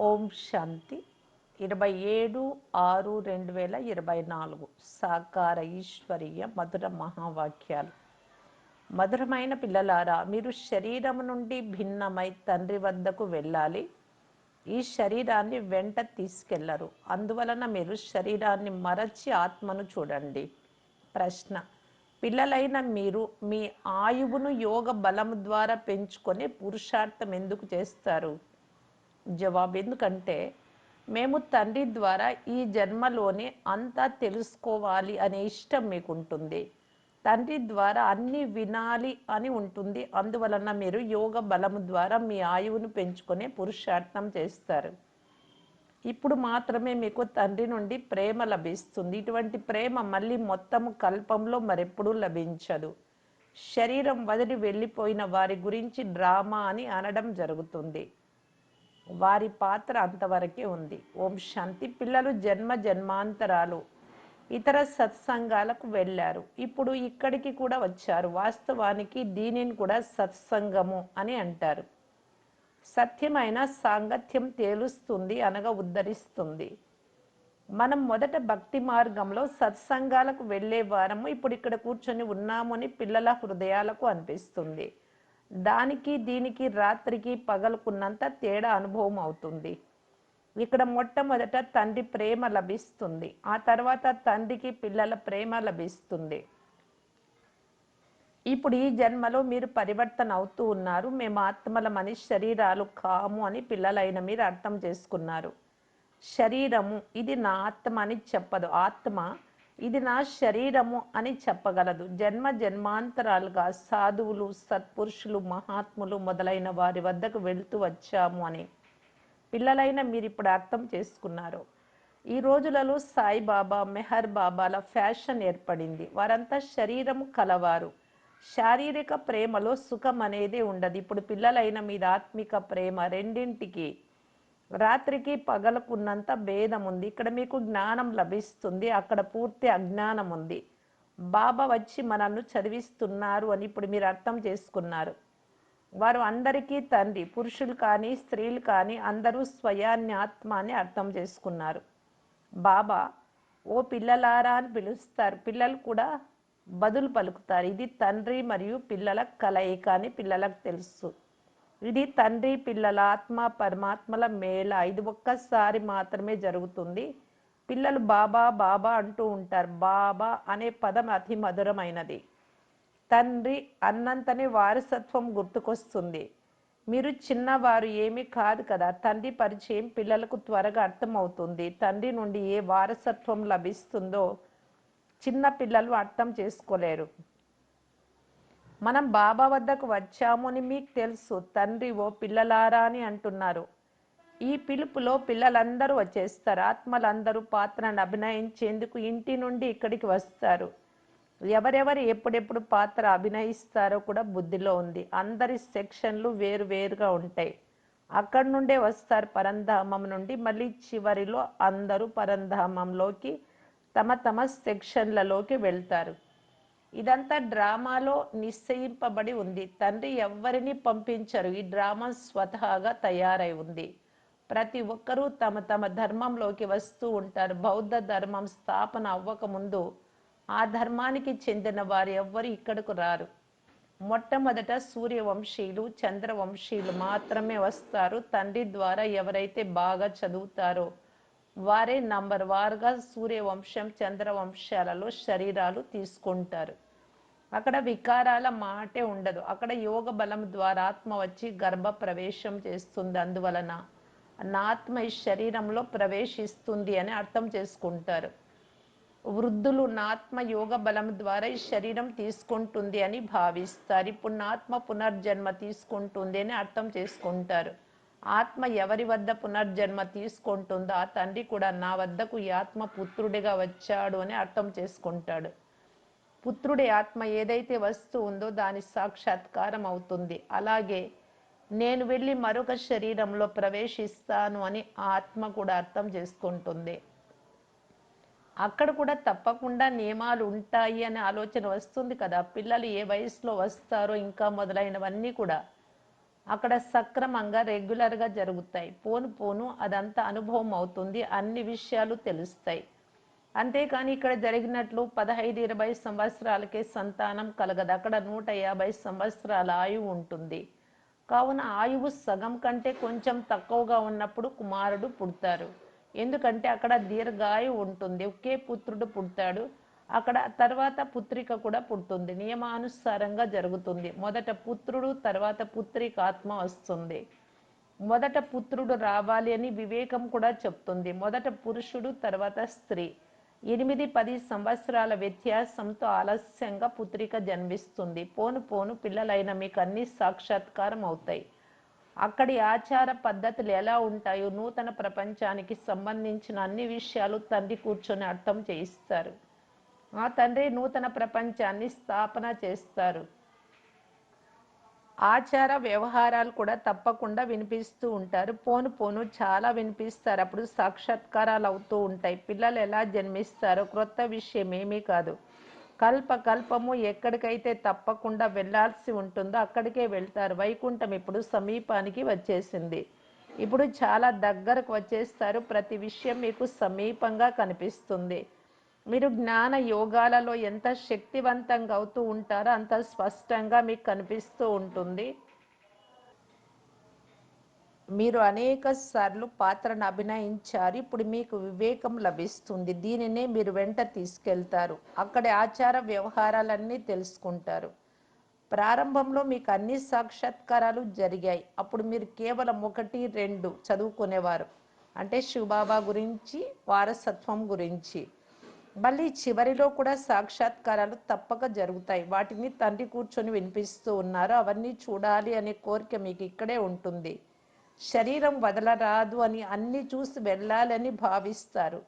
ఓం శాంతి. ఇరవై ఏడు ఆరు రెండు వేల ఇరవై నాలుగు సాకార ఈశ్వరీయ మధుర మహావాక్యాలు. మధురమైన పిల్లలారా మీరు శరీరం నుండి భిన్నమై తండ్రి వద్దకు వెళ్ళాలి. ఈ శరీరాన్ని వెంట తీసుకెళ్ళరు. అందువలన మీరు శరీరాన్ని మరచి ఆత్మను చూడండి. ప్రశ్న పిల్లలైన మీరు మీ ఆయువును యోగ బలం ద్వారా పెంచుకొని పురుషార్థం ఎందుకు చేస్తారు? జవాబు. ఎందుకంటే మేము తండ్రి ద్వారా ఈ జన్మలోనే అంతా తెలుసుకోవాలి అనే ఇష్టం మీకు ఉంటుంది తండ్రి ద్వారా అన్ని వినాలి అని ఉంటుంది. అందువలన మీరు యోగ బలము ద్వారా మీ ఆయువును పెంచుకొని పురుషార్థం చేస్తారు. ఇప్పుడు మాత్రమే మీకు తండ్రి నుండి ప్రేమ లభిస్తుంది. ఇటువంటి ప్రేమ మళ్ళీ మొత్తము కల్పంలో మరెప్పుడూ లభించదు. శరీరం వదిలి వెళ్ళిపోయిన వారి గురించి డ్రామా అని అనడం జరుగుతుంది. వారి పాత్ర అంతవరకే ఉంది. ఓం శాంతి పిల్లలు జన్మ జన్మాంతరాలు. ఇతర సత్సంగాలకు వెళ్ళారు. ఇప్పుడు ఇక్కడికి కూడా వచ్చారు. వాస్తవానికి దీనిని కూడా సత్సంగము అని అంటారు. సత్యమైన సాంగత్యం తేలుస్తుంది అనగా ఉద్ధరిస్తుంది. మనం మొదట భక్తి మార్గంలో సత్సంగాలకు వెళ్ళే వారము ఇప్పుడు ఇక్కడ కూర్చొని ఉన్నామని పిల్లల హృదయాలకు అనిపిస్తుంది. దానికి దీనికి రాత్రికి పగలుకున్నంత తేడా అనుభవం అవుతుంది. ఇక్కడ మొట్టమొదట తండ్రి ప్రేమ లభిస్తుంది. ఆ తర్వాత తండ్రికి పిల్లల ప్రేమ లభిస్తుంది. ఇప్పుడు ఈ జన్మలో మీరు పరివర్తన అవుతూ ఉన్నారు. మేము ఆత్మలమని శరీరాలు కాము అని పిల్లలైన మీరు అర్థం చేసుకున్నారు. శరీరము ఇది నా ఆత్మ అని చెప్పదు. ఆత్మ ఇది నా శరీరము అని చెప్పగలదు. జన్మ జన్మాంతరాలుగా సాధువులు సత్పురుషులు మహాత్ములు మొదలైన వారి వద్దకు వెళ్తూ వచ్చాము అని పిల్లలైన మీరు ఇప్పుడు అర్థం చేసుకున్నారు. ఈ రోజులలో సాయిబాబా మెహర్ బాబాల ఫ్యాషన్ ఏర్పడింది. వారంతా శరీరము కలవారు. శారీరక ప్రేమలో సుఖం అనేది ఉండదు. ఇప్పుడు పిల్లలైన మీద ఆత్మిక ప్రేమ రెండింటికి రాత్రికి పగలకున్నంత భేదం ఉంది ఇక్కడ మీకు జ్ఞానం లభిస్తుంది. అక్కడ పూర్తి అజ్ఞానం ఉంది బాబా వచ్చి మనల్ని చదివిస్తున్నారు అని ఇప్పుడు మీరు అర్థం చేసుకున్నారు. వారు అందరికీ తండ్రి పురుషులు కానీ స్త్రీలు కానీ అందరూ స్వయాన్ని ఆత్మ అని అర్థం చేసుకున్నారు. బాబా ఓ పిల్లలారా అని పిలుస్తారు. పిల్లలు కూడా బదులు పలుకుతారు. ఇది తండ్రి మరియు పిల్లల కలయిక అని పిల్లలకు తెలుసు. ఇది తండ్రి పిల్లల ఆత్మ పరమాత్మల మేళ. ఇది ఒక్కసారి మాత్రమే జరుగుతుంది. పిల్లలు బాబా బాబా అంటూ ఉంటారు. బాబా అనే పదం అతి మధురమైనది. తండ్రి అన్నంతనే వారసత్వం గుర్తుకొస్తుంది. మీరు చిన్నవారు ఏమీ కాదు కదా. తండ్రి పరిచయం పిల్లలకు త్వరగా అర్థమవుతుంది. తండ్రి నుండి ఏ వారసత్వం లభిస్తుందో చిన్న పిల్లలు అర్థం చేసుకోలేరు. మనం బాబా వద్దకు వచ్చాము అని మీకు తెలుసు. తండ్రి ఓ పిల్లలారా అని అంటున్నారు. ఈ పిలుపులో పిల్లలందరూ వచ్చేస్తారు. ఆత్మలందరూ పాత్రను అభినయించేందుకు ఇంటి నుండి ఇక్కడికి వస్తారు. ఎవరెవరు ఎప్పుడెప్పుడు పాత్ర అభినయిస్తారో కూడా బుద్ధిలో ఉంది. అందరి సెక్షన్లు వేరు వేరుగా ఉంటాయి. అక్కడి నుండే వస్తారు పరంధామం నుండి. మళ్ళీ చివరిలో అందరూ పరంధామంలోకి తమ తమ సెక్షన్లలోకి వెళ్తారు. ఇదంతా డ్రామాలో నిశ్చయింపబడి ఉంది. తండ్రి ఎవ్వరిని పంపించరు. ఈ డ్రామా స్వతహాగా తయారై ఉంది. ప్రతి ఒక్కరూ తమ తమ ధర్మంలోకి వస్తూ ఉంటారు. బౌద్ధ ధర్మం స్థాపన అవ్వకముందు ఆ ధర్మానికి చెందిన వారు ఎవ్వరు ఇక్కడకు రారు. మొట్టమొదట సూర్యవంశీయులు చంద్రవంశీయులు మాత్రమే వస్తారు. తండ్రి ద్వారా ఎవరైతే బాగా చదువుతారో వారే నంబర్ వారుగా సూర్యవంశం చంద్రవంశాలలో శరీరాలు తీసుకుంటారు. అక్కడ వికారాల మాటే ఉండదు. అక్కడ యోగ బలం ద్వారా ఆత్మ వచ్చి గర్భ ప్రవేశం చేస్తుంది. అందువలన నాత్మ ఈ శరీరంలో ప్రవేశిస్తుంది అని అర్థం చేసుకుంటారు. వృద్ధులు నాత్మ యోగ బలం ద్వారా ఈ శరీరం తీసుకుంటుంది అని భావిస్తారు. ఇప్పుడు నాత్మ పునర్జన్మ తీసుకుంటుంది అని అర్థం చేసుకుంటారు. ఆత్మ ఎవరి వద్ద పునర్జన్మ తీసుకుంటుందో ఆ తండ్రి కూడా నా వద్దకు ఈ ఆత్మ పుత్రుడిగా వచ్చాడు అని అర్థం చేసుకుంటాడు. పుత్రుడి ఆత్మ ఏదైతే వస్తూ ఉందో దాని సాక్షాత్కారం అవుతుంది. అలాగే నేను వెళ్ళి మరొక శరీరంలో ప్రవేశిస్తాను అని ఆత్మ కూడా అర్థం చేసుకుంటుంది. అక్కడ కూడా తప్పకుండా నియమాలు ఉంటాయి అనే ఆలోచన వస్తుంది కదా. పిల్లలు ఏ వయసులో వస్తారో ఇంకా మొదలైనవన్నీ కూడా అక్కడ సక్రమంగా రెగ్యులర్గా జరుగుతాయి. పోను పోను అదంతా అనుభవం అవుతుంది. అన్ని విషయాలు తెలుస్తాయి. అంతేకాని ఇక్కడ జరిగినట్లు పదహైదు ఇరవై సంవత్సరాలకే సంతానం కలగదు. అక్కడ నూట యాభై సంవత్సరాల ఆయువు ఉంటుంది. కావున ఆయువు సగం కంటే కొంచెం తక్కువగా ఉన్నప్పుడు కుమారుడు పుడతారు. ఎందుకంటే అక్కడ దీర్ఘాయు ఉంటుంది. ఒకే పుత్రుడు పుడతాడు. అక్కడ తర్వాత పుత్రిక కూడా పుడుతుంది. నియమానుసారంగా జరుగుతుంది. మొదట పుత్రుడు తర్వాత పుత్రిక ఆత్మ వస్తుంది. మొదట పుత్రుడు రావాలి అని వివేకం కూడా చెప్తుంది. మొదట పురుషుడు తర్వాత స్త్రీ. ఎనిమిది పది సంవత్సరాల వ్యత్యాసంతో ఆలస్యంగా పుత్రిక జన్మిస్తుంది. పోను పోను పిల్లలైన మీకు అన్ని సాక్షాత్కారం అవుతాయి. అక్కడి ఆచార పద్ధతులు ఎలా ఉంటాయో నూతన ప్రపంచానికి సంబంధించిన అన్ని విషయాలు తండ్రి కూర్చొని అర్థం చేయిస్తారు. ఆ తండ్రి నూతన ప్రపంచాన్ని స్థాపన చేస్తారు. ఆచార వ్యవహారాలు కూడా తప్పకుండా వినిపిస్తూ ఉంటారు. పోను పోను చాలా వినిపిస్తారు. అప్పుడు సాక్షాత్కారాలు అవుతూ ఉంటాయి. పిల్లలు ఎలా జన్మిస్తారో క్రొత్త విషయం ఏమీ కాదు. కల్ప కల్పము ఎక్కడికైతే తప్పకుండా వెళ్ళాల్సి ఉంటుందో అక్కడికే వెళ్తారు. వైకుంఠం ఇప్పుడు సమీపానికి వచ్చేసింది. ఇప్పుడు చాలా దగ్గరకు వచ్చేస్తారు. ప్రతి విషయం మీకు సమీపంగా కనిపిస్తుంది. మీరు జ్ఞాన యోగాలలో ఎంత శక్తివంతంగా అవుతూ ఉంటారో అంత స్పష్టంగా మీకు కనిపిస్తూ ఉంటుంది. మీరు అనేక సార్లు పాత్రను అభినయించారు. ఇప్పుడు మీకు వివేకం లభిస్తుంది. దీనినే మీరు వెంట తీసుకెళ్తారు. అక్కడి ఆచార వ్యవహారాలన్నీ తెలుసుకుంటారు. ప్రారంభంలో మీకు అన్ని సాక్షాత్కారాలు జరిగాయి. అప్పుడు మీరు కేవలం ఒకటి రెండు చదువుకునేవారు. అంటే శివబాబా గురించి వారసత్వం గురించి. మళ్ళీ చివరిలో కూడా సాక్షాత్కారాలు తప్పక జరుగుతాయి. వాటిని తండ్రి కూర్చొని వినిపిస్తూ ఉన్నారు. అవన్నీ చూడాలి అనే కోరిక మీకు ఇక్కడే ఉంటుంది. శరీరం వదలరాదు అని అన్ని చూసి వెళ్ళాలని భావిస్తారు.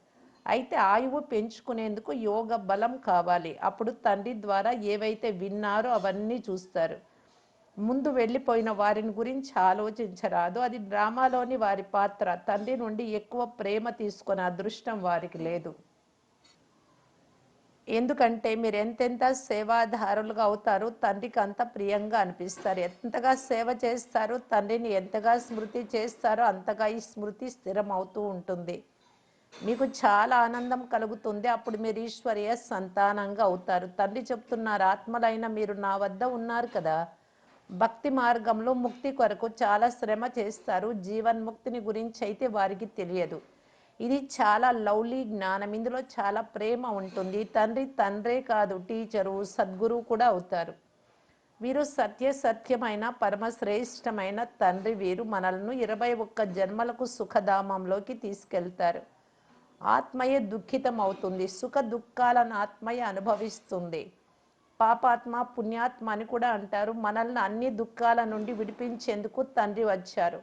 అయితే ఆయువు పెంచుకునేందుకు యోగ బలం కావాలి. అప్పుడు తండ్రి ద్వారా ఏవైతే విన్నారో అవన్నీ చూస్తారు. ముందు వెళ్ళిపోయిన వారిని గురించి ఆలోచించరాదు. అది డ్రామాలోని వారి పాత్ర. తండ్రి నుండి ఎక్కువ ప్రేమ తీసుకునే అదృష్టం వారికి లేదు. ఎందుకంటే మీరు ఎంతెంత సేవాదారులుగా అవుతారు తండ్రికి అంత ప్రియంగా అనిపిస్తారు. ఎంతగా సేవ చేస్తారు తండ్రిని ఎంతగా స్మృతి చేస్తారో అంతగా ఈ స్మృతి స్థిరం అవుతూ ఉంటుంది. మీకు చాలా ఆనందం కలుగుతుంది. అప్పుడు మీరు ఈశ్వరీయ సంతానంగా అవుతారు. తండ్రి చెప్తున్నారు ఆత్మలైన మీరు నా వద్ద ఉన్నారు కదా. భక్తి మార్గంలో ముక్తి కొరకు చాలా శ్రమ చేస్తారు. జీవన్ముక్తిని గురించి అయితే వారికి తెలియదు. ఇది చాలా లవ్లీ జ్ఞానం. ఇందులో చాలా ప్రేమ ఉంటుంది. తండ్రి తండ్రే కాదు టీచరు సద్గురువు కూడా అవుతారు. వీరు సత్య సత్యమైన పరమశ్రేష్టమైన తండ్రి వీరు మనల్ని ఇరవై ఒక్క జన్మలకు సుఖధామంలోకి తీసుకెళ్తారు. ఆత్మయే దుఃఖితం అవుతుంది సుఖ దుఃఖాలను ఆత్మయే అనుభవిస్తుంది. పాపాత్మ పుణ్యాత్మ అని కూడా అంటారు. మనల్ని అన్ని దుఃఖాల నుండి విడిపించేందుకు తండ్రి వచ్చారు.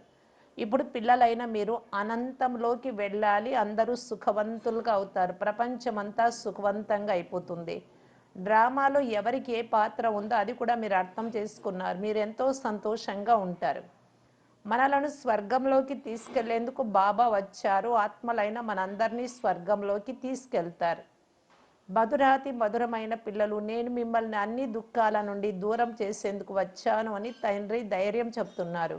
ఇప్పుడు పిల్లలైన మీరు అనంతంలోకి వెళ్ళాలి. అందరూ సుఖవంతులుగా అవుతారు. ప్రపంచమంతా సుఖవంతంగా అయిపోతుంది. డ్రామాలో ఎవరికి ఏ పాత్ర ఉందో అది కూడా మీరు అర్థం చేసుకున్నారు. మీరు ఎంతో సంతోషంగా ఉంటారు. మనలను స్వర్గంలోకి తీసుకెళ్ళేందుకు బాబా వచ్చారు. ఆత్మలైన మనందరినీ స్వర్గంలోకి తీసుకెళ్తారు. మధురాతి మధురమైన పిల్లలు నేను మిమ్మల్ని అన్ని దుఃఖాల నుండి దూరం చేసేందుకు వచ్చాను అని తండ్రి ధైర్యం చెప్తున్నారు.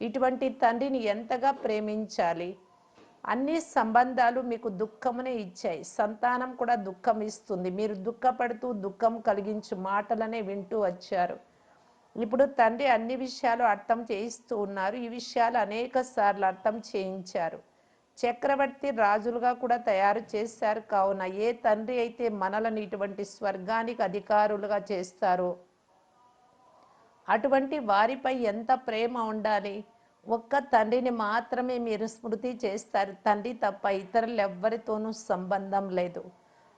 ఇటువంటి తండ్రిని ఎంతగా ప్రేమించాలి? అన్ని సంబంధాలు మీకు దుఃఖమునే ఇచ్చాయి. సంతానం కూడా దుఃఖం ఇస్తుంది. మీరు దుఃఖపడుతూ దుఃఖం కలిగించు మాటలనే వింటూ వచ్చారు. ఇప్పుడు తండ్రి అన్ని విషయాలు అర్థం చేయిస్తూ ఉన్నారు. ఈ విషయాలు అనేక సార్లు అర్థం చేయించారు. చక్రవర్తి రాజులుగా కూడా తయారు చేశారు. కావున ఏ తండ్రి అయితే మనలను ఇటువంటి స్వర్గానికి అధికారులుగా చేస్తారో అటువంటి వారిపై ఎంత ప్రేమ ఉండాలి? ఒక్క తండ్రిని మాత్రమే మీరు స్మృతి చేస్తారు. తండ్రి తప్ప ఇతరులు ఎవ్వరితోనూ సంబంధం లేదు.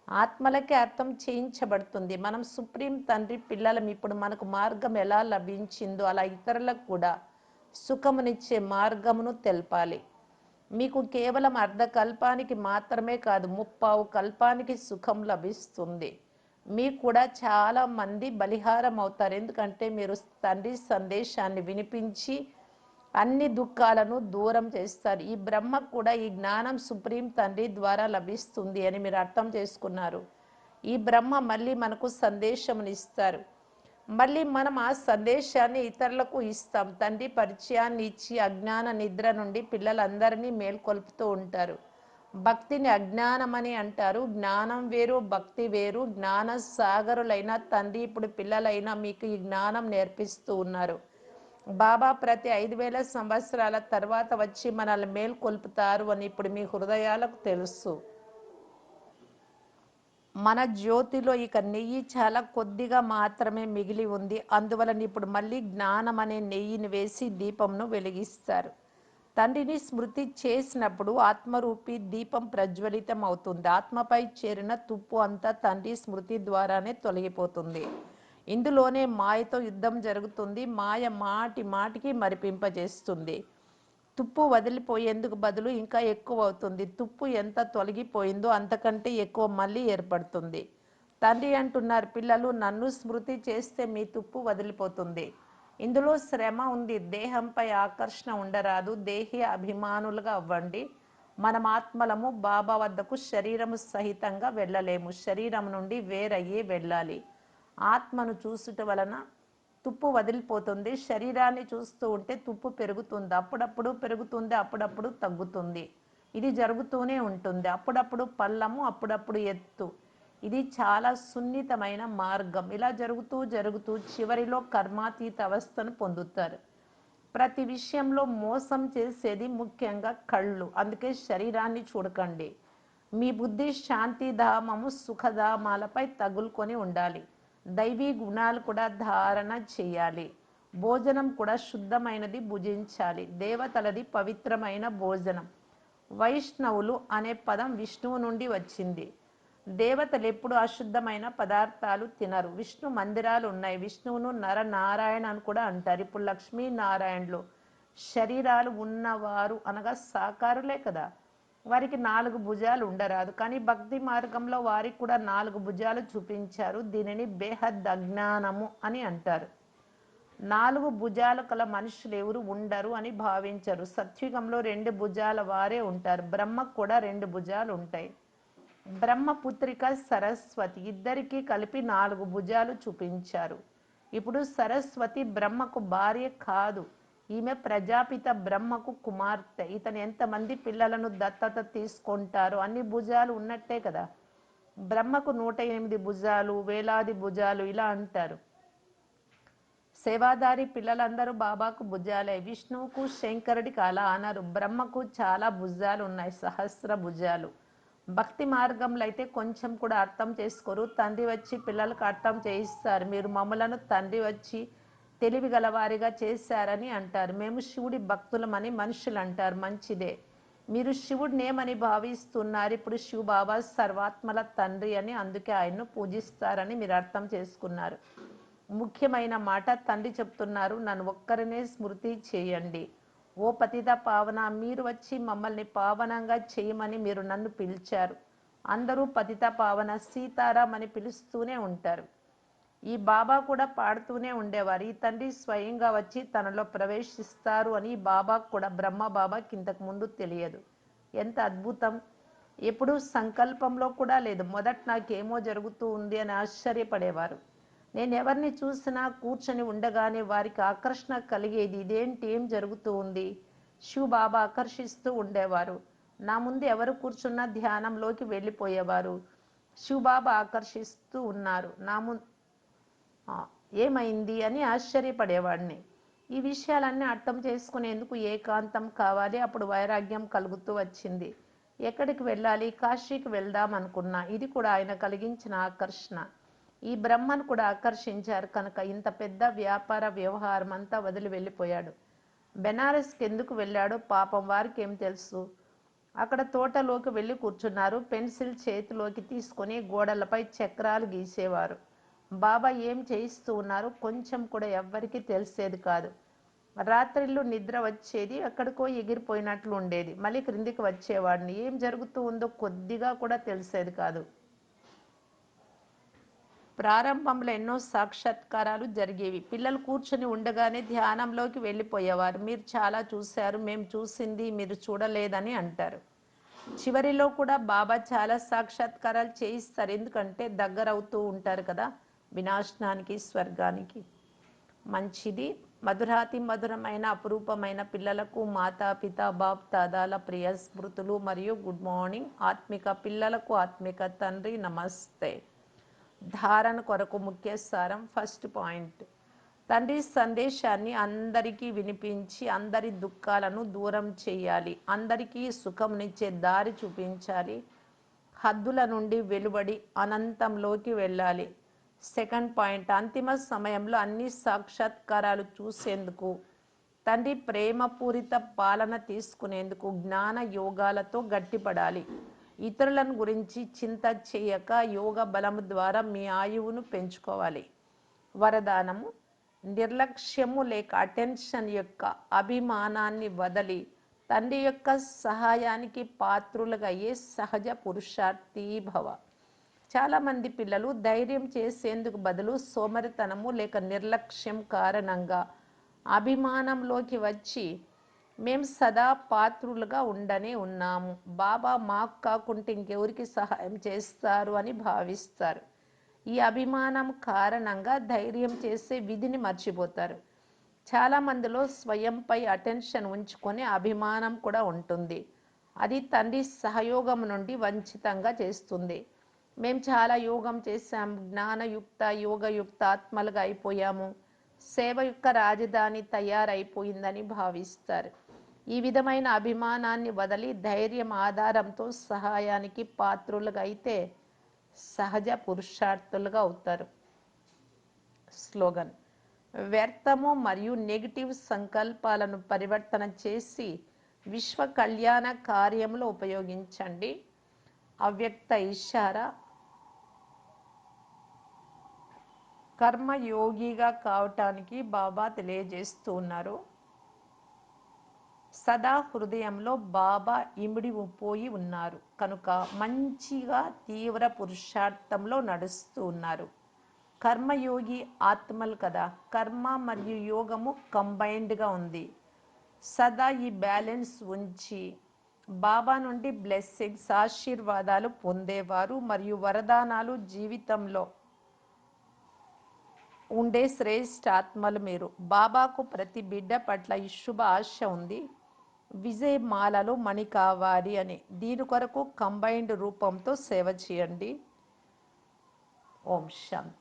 ఆత్మలకే అర్థం చేయించబడుతుంది. మనం సుప్రీం తండ్రి పిల్లలం. ఇప్పుడు మనకు మార్గం ఎలా లభించిందో అలా ఇతరులకు కూడా సుఖమునిచ్చే మార్గమును తెలపాలి. మీకు కేవలం అర్ధకల్పానికి మాత్రమే కాదు ముప్పావు కల్పానికి సుఖం లభిస్తుంది. మీకు కూడా చాలా మంది బలిహారం అవుతారు. ఎందుకంటే మీరు తండ్రి సందేశాన్ని వినిపించి అన్ని దుఃఖాలను దూరం చేస్తారు. ఈ బ్రహ్మ కూడా ఈ జ్ఞానం సుప్రీం తండ్రి ద్వారా లభిస్తుంది అని మీరు అర్థం చేసుకున్నారు. ఈ బ్రహ్మ మళ్ళీ మనకు సందేశమునిస్తారు మళ్ళీ మనం ఆ సందేశాన్ని ఇతరులకు ఇస్తాం. తండ్రి పరిచయాన్ని ఇచ్చి అజ్ఞాన నిద్ర నుండి పిల్లలందరినీ మేల్కొల్పుతూ ఉంటారు. భక్తిని అజ్ఞానం అని అంటారు. జ్ఞానం వేరు భక్తి వేరు. జ్ఞాన సాగరులైన తండ్రి ఇప్పుడు పిల్లలైనా మీకు ఈ జ్ఞానం నేర్పిస్తూ ఉన్నారు. బాబా ప్రతి ఐదు వేల సంవత్సరాల తర్వాత వచ్చి మనల్ని మేల్కొల్పుతారు అని ఇప్పుడు మీ హృదయాలకు తెలుసు. మన జ్యోతిలో ఇక నెయ్యి చాలా కొద్దిగా మాత్రమే మిగిలి ఉంది. అందువలన ఇప్పుడు మళ్ళీ జ్ఞానం అనే నెయ్యిని వేసి దీపంను వెలిగిస్తారు. తండ్రిని స్మృతి చేసినప్పుడు ఆత్మరూపి దీపం ప్రజ్వలితం అవుతుంది. ఆత్మపై చేరిన తుప్పు అంతా తండ్రి స్మృతి ద్వారానే తొలగిపోతుంది. ఇందులోనే మాయతో యుద్ధం జరుగుతుంది. మాయ మాటి మాటికి మరిపింపజేస్తుంది. తుప్పు వదిలిపోయేందుకు బదులు ఇంకా ఎక్కువ అవుతుంది తుప్పు ఎంత తొలగిపోయిందో అంతకంటే ఎక్కువ మళ్ళీ ఏర్పడుతుంది. తండ్రి అంటున్నారు పిల్లలు నన్ను స్మృతి చేస్తే మీ తుప్పు వదిలిపోతుంది. ఇందులో శ్రమ ఉంది దేహంపై ఆకర్షణ ఉండరాదు దేహి అభిమానులుగా అవ్వండి. మనం ఆత్మలము బాబా వద్దకు శరీరము సహితంగా వెళ్ళలేము. శరీరం నుండి వేరయ్యే వెళ్ళాలి. ఆత్మను చూసుట వలన తుప్పు వదిలిపోతుంది. శరీరాన్ని చూస్తూ ఉంటే తుప్పు పెరుగుతుంది. అప్పుడప్పుడు పెరుగుతుంది అప్పుడప్పుడు తగ్గుతుంది. ఇది జరుగుతూనే ఉంటుంది. అప్పుడప్పుడు పల్లము అప్పుడప్పుడు ఎత్తు. ఇది చాలా సున్నితమైన మార్గం. ఇలా జరుగుతూ జరుగుతూ చివరిలో కర్మాతీత అవస్థను పొందుతారు. ప్రతి విషయంలో మోసం చేసేది ముఖ్యంగా కళ్ళు. అందుకే శరీరాన్ని చూడకండి. మీ బుద్ధి శాంతిధామము సుఖధామాలపై తగులుకొని ఉండాలి. దైవీ గుణాలు కూడా ధారణ చేయాలి. భోజనం కూడా శుద్ధమైనది భుజించాలి. దేవతలది పవిత్రమైన భోజనం. వైష్ణవులు అనే పదం విష్ణువు నుండి వచ్చింది. దేవతలు ఎప్పుడు అశుద్ధమైన పదార్థాలు తినరు. విష్ణు మందిరాలు ఉన్నాయి. విష్ణువును నరనారాయణ అని కూడా అంటారు. ఇప్పుడు లక్ష్మీనారాయణలు శరీరాలు ఉన్నవారు అనగా సాకారులే కదా. వారికి నాలుగు భుజాలు ఉండరాదు. కానీ భక్తి మార్గంలో వారికి కూడా నాలుగు భుజాలు చూపించారు. దీనిని బేహద్ అజ్ఞానము అని అంటారు. నాలుగు భుజాలు కల మనుషులు ఎవరు ఉండరు అని భావించరు. సత్యుగంలో రెండు భుజాల వారే ఉంటారు. బ్రహ్మకు కూడా రెండు భుజాలు ఉంటాయి. బ్రహ్మపుత్రిక సరస్వతి ఇద్దరికీ కలిపి నాలుగు భుజాలు చూపించారు. ఇప్పుడు సరస్వతి బ్రహ్మకు భార్య కాదు. ఈమె ప్రజాపిత బ్రహ్మకు కుమార్తె. ఇతను ఎంతమంది పిల్లలను దత్తత తీసుకుంటారు అన్ని భుజాలు ఉన్నట్టే కదా. బ్రహ్మకు నూట ఎనిమిది భుజాలు వేలాది భుజాలు ఇలా అంటారు. సేవాదారి పిల్లలందరూ బాబాకు భుజాలే. విష్ణువుకు శంకరుడికి అలా అనరు. బ్రహ్మకు చాలా భుజాలు ఉన్నాయి. సహస్ర భుజాలు. భక్తి మార్గంలో అయితే కొంచెం కూడా అర్థం చేసుకోరు. తండ్రి వచ్చి పిల్లలకు అర్థం చేయిస్తారు. మీరు మమ్మలను తండ్రి వచ్చి తెలివి గలవారిగా చేశారని అంటారు. మేము శివుడి భక్తులమని మనుషులు అంటారు మంచిదే. మీరు శివుడినేమని భావిస్తున్నారు? ఇప్పుడు శివ బాబా సర్వాత్మల తండ్రి అని అందుకే ఆయన్ను పూజిస్తారని మీరు అర్థం చేసుకున్నారు. ముఖ్యమైన మాట తండ్రి చెప్తున్నారు. నన్ను ఒక్కరినే స్మృతి చేయండి. ఓ పతిత పావన మీరు వచ్చి మమ్మల్ని పావనంగా చేయమని మీరు నన్ను పిలిచారు. అందరూ పతిత పావన సీతారాం అని పిలుస్తూనే ఉంటారు. ఈ బాబా కూడా పాడుతూనే ఉండేవారు. ఈ తండ్రి స్వయంగా వచ్చి తనలో ప్రవేశిస్తారు అని బాబా కూడా బ్రహ్మ బాబాకి ఇంతకు ముందు తెలియదు. ఎంత అద్భుతం! ఎప్పుడూ సంకల్పంలో కూడా లేదు. మొదట నాకేమో జరుగుతూ ఉంది అని ఆశ్చర్యపడేవారు. నేను ఎవరిని చూసినా కూర్చొని ఉండగానే వారికి ఆకర్షణ కలిగేది ఇదేంటి? ఏం జరుగుతూ ఉంది? శివ బాబా ఆకర్షిస్తూ ఉండేవారు. నా ముందు ఎవరు కూర్చున్నా ధ్యానంలోకి వెళ్ళిపోయేవారు. శివబాబా ఆకర్షిస్తూ ఉన్నారు. నా ము ఏమైంది? అని ఆశ్చర్యపడేవాడిని. ఈ విషయాలన్నీ అర్థం చేసుకునేందుకు ఏకాంతం కావాలి. అప్పుడు వైరాగ్యం కలుగుతూ వచ్చింది. ఎక్కడికి వెళ్ళాలి? కాశీకి వెళ్దాం అనుకున్నా. ఇది కూడా ఆయన కలిగించిన ఆకర్షణ. ఈ బ్రహ్మను కూడా ఆకర్షించారు కనుక ఇంత పెద్ద వ్యాపార వ్యవహారం అంతా వదిలి వెళ్ళిపోయాడు. బెనారస్కి ఎందుకు వెళ్ళాడో పాపం వారికి ఏం తెలుసు. అక్కడ తోటలోకి వెళ్ళి కూర్చున్నారు. పెన్సిల్ చేతిలోకి తీసుకొని గోడలపై చక్రాలు గీసేవారు. బాబా ఏం చేయిస్తూ ఉన్నారు కొంచెం కూడా ఎవ్వరికీ తెలిసేది కాదు. రాత్రిళ్ళు నిద్ర వచ్చేది ఎక్కడికో ఎగిరిపోయినట్లు ఉండేది. మళ్ళీ క్రిందికి వచ్చేవాడిని. ఏం జరుగుతూ ఉందో కొద్దిగా కూడా తెలిసేది కాదు. ప్రారంభంలో ఎన్నో సాక్షాత్కారాలు జరిగేవి. పిల్లలు కూర్చొని ఉండగానే ధ్యానంలోకి వెళ్ళిపోయేవారు. మీరు చాలా చూశారు మేము చూసింది మీరు చూడలేదని అంటారు. చివరిలో కూడా బాబా చాలా సాక్షాత్కారాలు చేయిస్తారు. ఎందుకంటే దగ్గర అవుతూ ఉంటారు కదా వినాశనానికి స్వర్గానికి. మంచిది మధురాతి మధురమైన అపురూపమైన పిల్లలకు మాతా పిత బాప్ దాదాల ప్రియ స్మృతులు మరియు గుడ్ మార్నింగ్ ఆత్మిక పిల్లలకు ఆత్మిక తండ్రి నమస్తే. ధారణ కొరకు ముఖ్య సారం ఫస్ట్ పాయింట్ తండ్రి సందేశాన్ని అందరికీ వినిపించి అందరి దుఃఖాలను దూరం చేయాలి. అందరికీ సుఖంనిచ్చే దారి చూపించాలి. హద్దుల నుండి వెలువడి అనంతంలోకి వెళ్ళాలి. సెకండ్ పాయింట్ అంతిమ సమయంలో అన్ని సాక్షాత్కారాలు చూసేందుకు తండ్రి ప్రేమపూరిత పాలన తీసుకునేందుకు జ్ఞాన యోగాలతో గట్టిపడాలి. ఇతరులను గురించి చింత చేయక యోగ బలము ద్వారా మీ ఆయువును పెంచుకోవాలి. వరదానము నిర్లక్ష్యము లేక అటెన్షన్ యొక్క అభిమానాన్ని వదలి తండ్రి యొక్క సహాయానికి పాత్రులుగా అయ్యే సహజ పురుషార్థి భవ. చాలామంది పిల్లలు ధైర్యం చేసేందుకు బదులు సోమరితనము లేక నిర్లక్ష్యం కారణంగా అభిమానంలోకి వచ్చి మేము సదా పాత్రులుగా ఉండనే ఉన్నాము. బాబా మాకు కాకుంటే ఇంకెవరికి సహాయం చేస్తారు అని భావిస్తారు. ఈ అభిమానం కారణంగా ధైర్యం చేసే విధిని మర్చిపోతారు. చాలా మందిలో స్వయంపై అటెన్షన్ ఉంచుకొని అభిమానం కూడా ఉంటుంది. అది తండ్రి సహయోగం నుండి వంచితంగా చేస్తుంది. మేము చాలా యోగం చేశాం. జ్ఞానయుక్త యోగయుక్త ఆత్మలుగా అయిపోయాము. సేవ యొక్క రాజధాని తయారైపోయిందని భావిస్తారు. ఈ విధమైన అభిమానాన్ని వదలి ధైర్యం ఆధారంతో సహాయానికి పాత్రులుగా అయితే సహజ పురుషార్థులుగా అవుతారు. స్లోగన్. వ్యర్థము మరియు నెగిటివ్ సంకల్పాలను పరివర్తన చేసి విశ్వ కళ్యాణ కార్యంలో ఉపయోగించండి. అవ్యక్త ఇషారా. కర్మయోగిగా కావటానికి బాబా తెలియజేస్తూ ఉన్నారు. సదా హృదయంలో బాబా ఇమిడి పోయి ఉన్నారు. కనుక మంచిగా తీవ్ర పురుషార్థంలో నడుస్తూ ఉన్నారు. కర్మయోగి ఆత్మలు కదా. కర్మ మరియు యోగము కంబైన్డ్గా ఉంది. సదా ఈ బ్యాలెన్స్ ఉంచి బాబా నుండి బ్లెస్సింగ్స్ ఆశీర్వాదాలు పొందేవారు మరియు వరదానాలు జీవితంలో ఉండే శ్రేష్ఠ ఆత్మలు మీరు. బాబాకు ప్రతి బిడ్డ పట్ల ఈ శుభ ఆశ ఉంది. విజయ్ మాలలో మణి కావాలి అని. దీని కొరకు కంబైన్డ్ రూపంతో సేవ చేయండి. ఓం శాంతి.